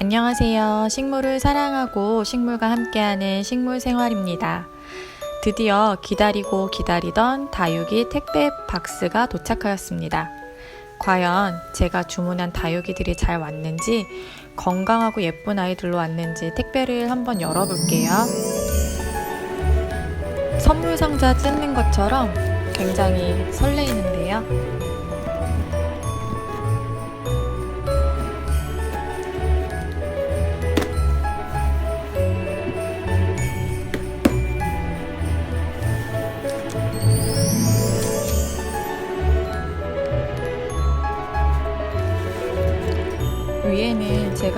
안녕하세요. 식물을 사랑하고 식물과 함께하는 식물 생활입니다. 드디어 기다리고 기다리던 다육이 택배 박스가 도착하였습니다. 과연 제가 주문한 다육이들이 잘 왔는지 건강하고 예쁜 아이들로 왔는지 택배를 한번 열어볼게요. 선물 상자 뜯는 것처럼 굉장히 설레이는데요.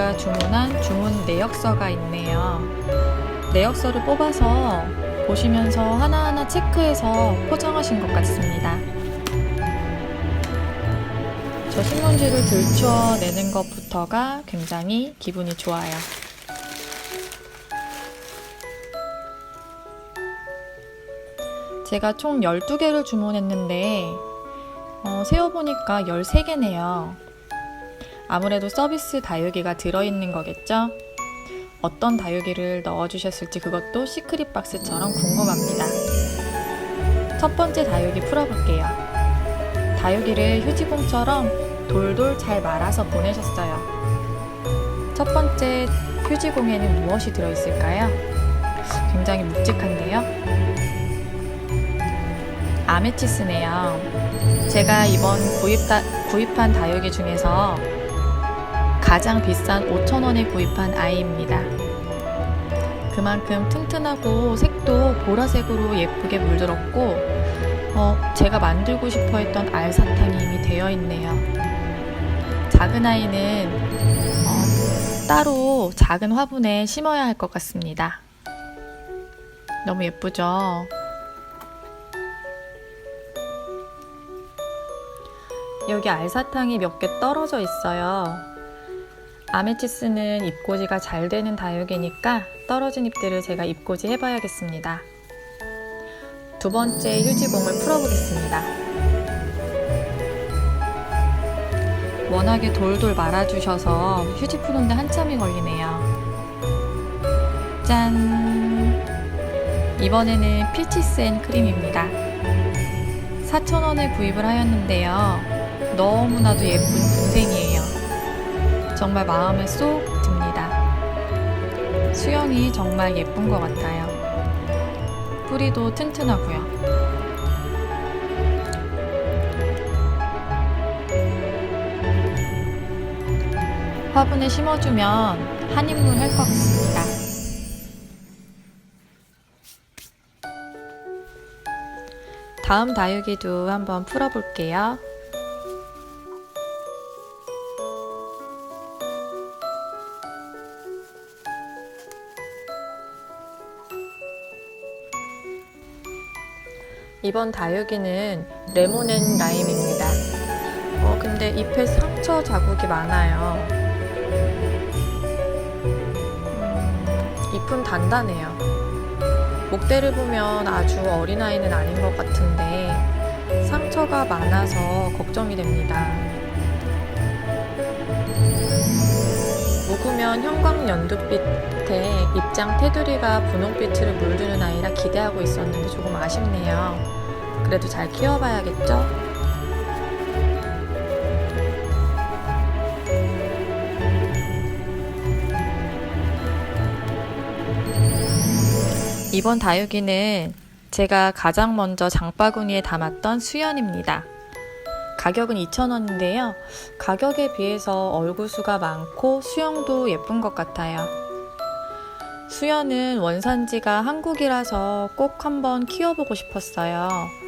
제가 주문한 주문 내역서가 있네요. 내역서를 뽑아서 보시면서 하나하나 체크해서 포장하신 것 같습니다. 저 신문지를 들추어 내는 것부터가 굉장히 기분이 좋아요. 제가 총 12개를 주문했는데, 어, 세어보니까 13개네요. 아무래도 서비스 다육이가 들어있는 거겠죠? 어떤 다육이를 넣어주셨을지 그것도 시크릿 박스처럼 궁금합니다. 첫 번째 다육이 풀어볼게요. 다육이를 휴지공처럼 돌돌 잘 말아서 보내셨어요. 첫 번째 휴지공에는 무엇이 들어있을까요? 굉장히 묵직한데요? 아메치스네요. 제가 이번 구입 다, 구입한 다육이 중에서 가장 비싼 5,000원에 구입한 아이입니다. 그만큼 튼튼하고 색도 보라색으로 예쁘게 물들었고, 어, 제가 만들고 싶어 했던 알사탕이 이미 되어 있네요. 작은 아이는 어, 따로 작은 화분에 심어야 할 것 같습니다. 너무 예쁘죠? 여기 알사탕이 몇 개 떨어져 있어요. 아메치스는 잎꽂이가 잘 되는 다육이니까 떨어진 잎들을 제가 잎꽂이 해봐야겠습니다. 두 번째 휴지공을 풀어보겠습니다. 워낙에 돌돌 말아주셔서 휴지 푸는데 한참이 걸리네요. 짠! 이번에는 피치스 앤 크림입니다. 4,000원에 구입을 하였는데요. 너무나도 예쁜. 정말 마음에 쏙 듭니다. 수영이 정말 예쁜 것 같아요. 뿌리도 튼튼하고요. 화분에 심어주면 한 인물 할 것 같습니다. 다음 다육이도 한번 풀어볼게요. 이번 다육이는 레모넨 라임입니다. 어, 근데 잎에 상처 자국이 많아요. 음, 잎은 단단해요. 목대를 보면 아주 어린아이는 아닌 것 같은데 상처가 많아서 걱정이 됩니다. 묵으면 형광 연두빛에 입장 테두리가 분홍빛으로 물드는 아이라 기대하고 있었는데 조금 아쉽네요. 그래도 잘 키워봐야겠죠? 이번 다육이는 제가 가장 먼저 장바구니에 담았던 수연입니다. 가격은 2,000원인데요. 가격에 비해서 얼굴 수가 많고 수영도 예쁜 것 같아요. 수연은 원산지가 한국이라서 꼭 한번 키워보고 싶었어요.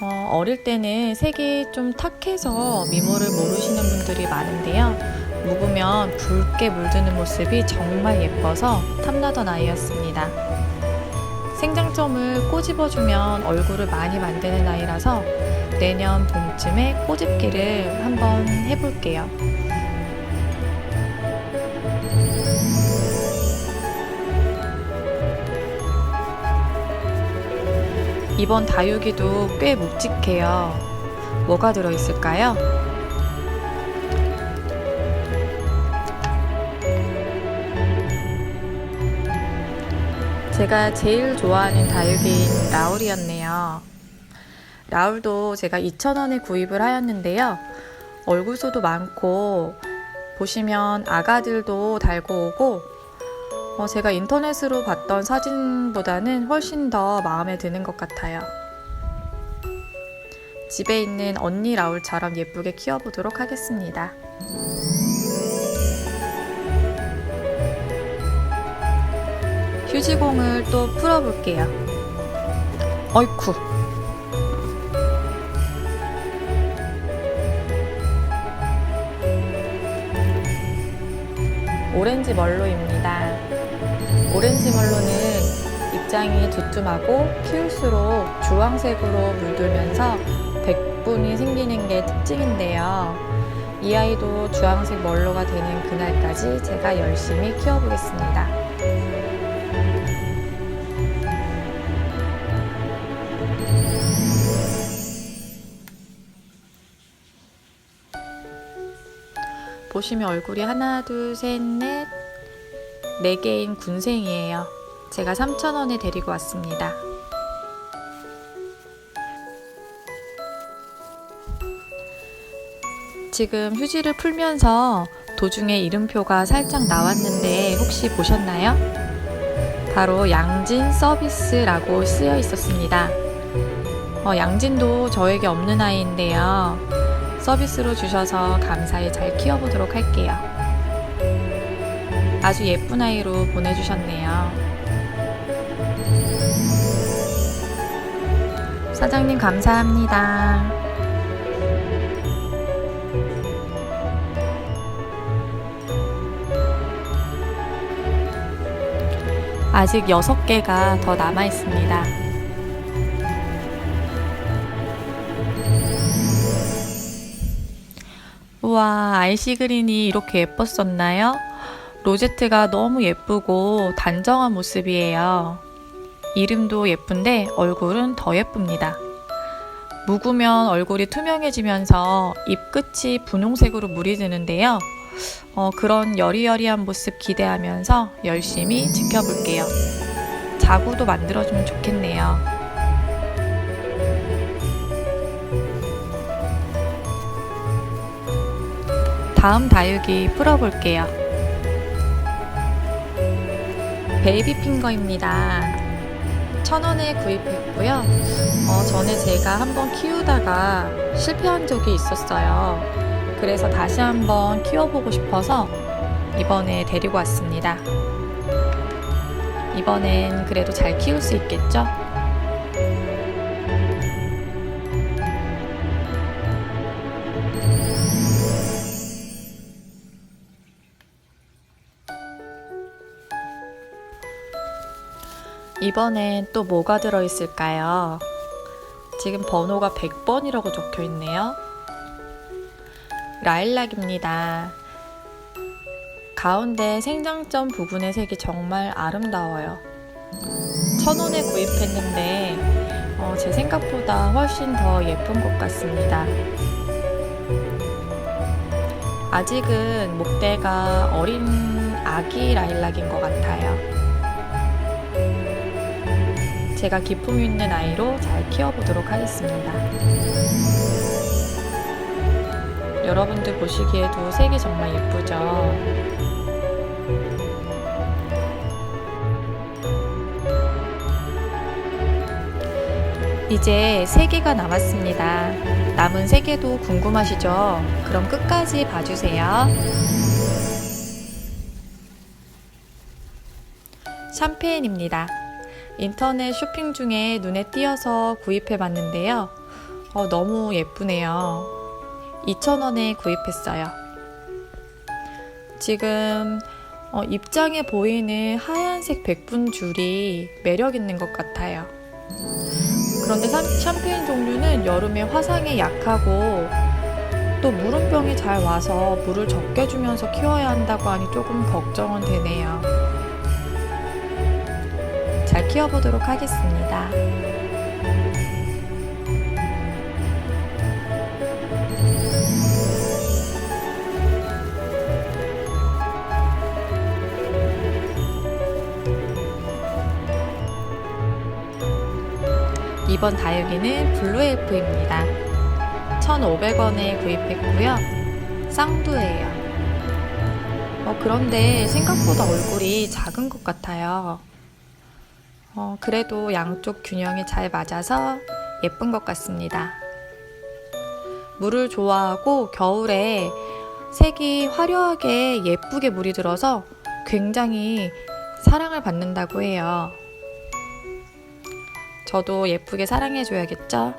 어, 어릴 때는 색이 좀 탁해서 미모를 모르시는 분들이 많은데요. 묵으면 붉게 물드는 모습이 정말 예뻐서 탐나던 아이였습니다. 생장점을 꼬집어주면 얼굴을 많이 만드는 아이라서 내년 봄쯤에 꼬집기를 한번 해볼게요. 이번 다육이도 꽤 묵직해요. 뭐가 들어있을까요? 제가 제일 좋아하는 다육인 라울이었네요. 라울도 제가 2,000원에 구입을 하였는데요. 얼굴수도 많고, 보시면 아가들도 달고 오고, 어, 제가 인터넷으로 봤던 사진보다는 훨씬 더 마음에 드는 것 같아요. 집에 있는 언니 라울처럼 예쁘게 키워보도록 하겠습니다. 휴지공을 또 풀어볼게요. 어이쿠. 오렌지 멀로입니다. 오렌지 멀로는 입장이 두툼하고 키울수록 주황색으로 물들면서 백분이 생기는 게 특징인데요. 이 아이도 주황색 멀로가 되는 그날까지 제가 열심히 키워보겠습니다. 보시면 얼굴이 하나, 둘, 셋, 넷, 네 개인 군생이에요. 제가 3,000원에 데리고 왔습니다. 지금 휴지를 풀면서 도중에 이름표가 살짝 나왔는데 혹시 보셨나요? 바로 양진 서비스라고 쓰여 있었습니다. 어, 양진도 저에게 없는 아이인데요. 서비스로 주셔서 감사히 잘 키워보도록 할게요. 아주 예쁜 아이로 보내주셨네요. 사장님 감사합니다. 아직 6개가 더 남아 있습니다. 우와, 아이시 그린이 이렇게 예뻤었나요? 로제트가 너무 예쁘고 단정한 모습이에요. 이름도 예쁜데 얼굴은 더 예쁩니다. 묵으면 얼굴이 투명해지면서 입 끝이 분홍색으로 물이 드는데요. 어, 그런 여리여리한 모습 기대하면서 열심히 지켜볼게요. 자구도 만들어주면 좋겠네요. 다음 다육이 풀어볼게요. 베이비 핑거입니다. 천 원에 구입했고요. 어, 전에 제가 한번 키우다가 실패한 적이 있었어요. 그래서 다시 한번 키워보고 싶어서 이번에 데리고 왔습니다. 이번엔 그래도 잘 키울 수 있겠죠? 이번엔 또 뭐가 들어있을까요? 지금 번호가 100번이라고 적혀 있네요. 라일락입니다. 가운데 생장점 부분의 색이 정말 아름다워요. 천 원에 구입했는데 어, 제 생각보다 훨씬 더 예쁜 것 같습니다. 아직은 목대가 어린 아기 라일락인 것 같아요. 제가 기품 있는 아이로 잘 키워보도록 하겠습니다. 여러분들 보시기에도 색이 정말 예쁘죠? 이제 3개가 남았습니다. 남은 3개도 궁금하시죠? 그럼 끝까지 봐주세요. 샴페인입니다. 인터넷 쇼핑 중에 눈에 띄어서 구입해 봤는데요. 어, 너무 예쁘네요. 2,000원에 구입했어요. 지금 어, 입장에 보이는 하얀색 백분 줄이 매력 있는 것 같아요. 그런데 샴, 샴페인 종류는 여름에 화상에 약하고 또 물음병이 잘 와서 물을 적게 주면서 키워야 한다고 하니 조금 걱정은 되네요. 잘 키워보도록 하겠습니다. 이번 다육이는 블루엘프입니다. 1,500원에 구입했고요. 쌍두예요. 어, 그런데 생각보다 얼굴이 작은 것 같아요. 어, 그래도 양쪽 균형이 잘 맞아서 예쁜 것 같습니다. 물을 좋아하고 겨울에 색이 화려하게 예쁘게 물이 들어서 굉장히 사랑을 받는다고 해요. 저도 예쁘게 사랑해줘야겠죠?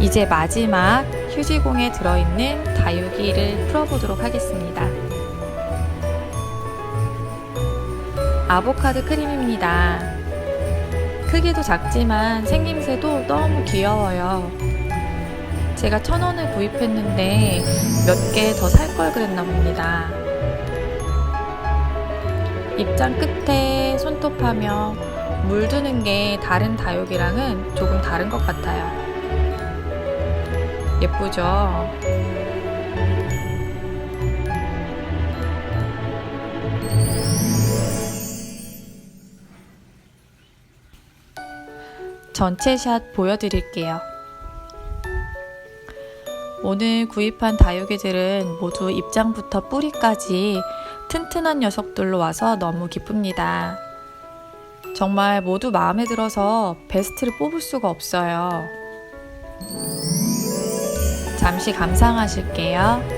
이제 마지막 휴지공에 들어있는 다육이를 풀어보도록 하겠습니다. 아보카도 크림입니다. 크기도 작지만 생김새도 너무 귀여워요. 제가 천 원을 구입했는데 몇 개 더 살 걸 그랬나 봅니다. 입장 끝에 손톱하며 물드는 게 다른 다육이랑은 조금 다른 것 같아요. 예쁘죠? 전체 샷 보여드릴게요. 오늘 구입한 다육이들은 모두 입장부터 뿌리까지 튼튼한 녀석들로 와서 너무 기쁩니다. 정말 모두 마음에 들어서 베스트를 뽑을 수가 없어요. 잠시 감상하실게요.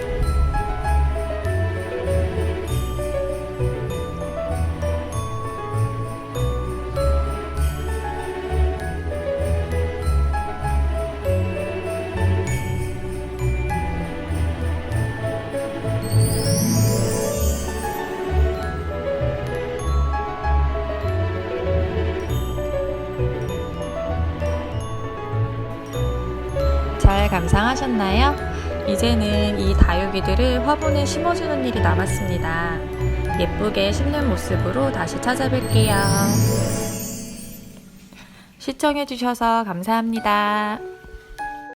감상하셨나요? 이제는 이 다육이들을 화분에 심어주는 일이 남았습니다. 예쁘게 심는 모습으로 다시 찾아뵐게요. 시청해주셔서 감사합니다.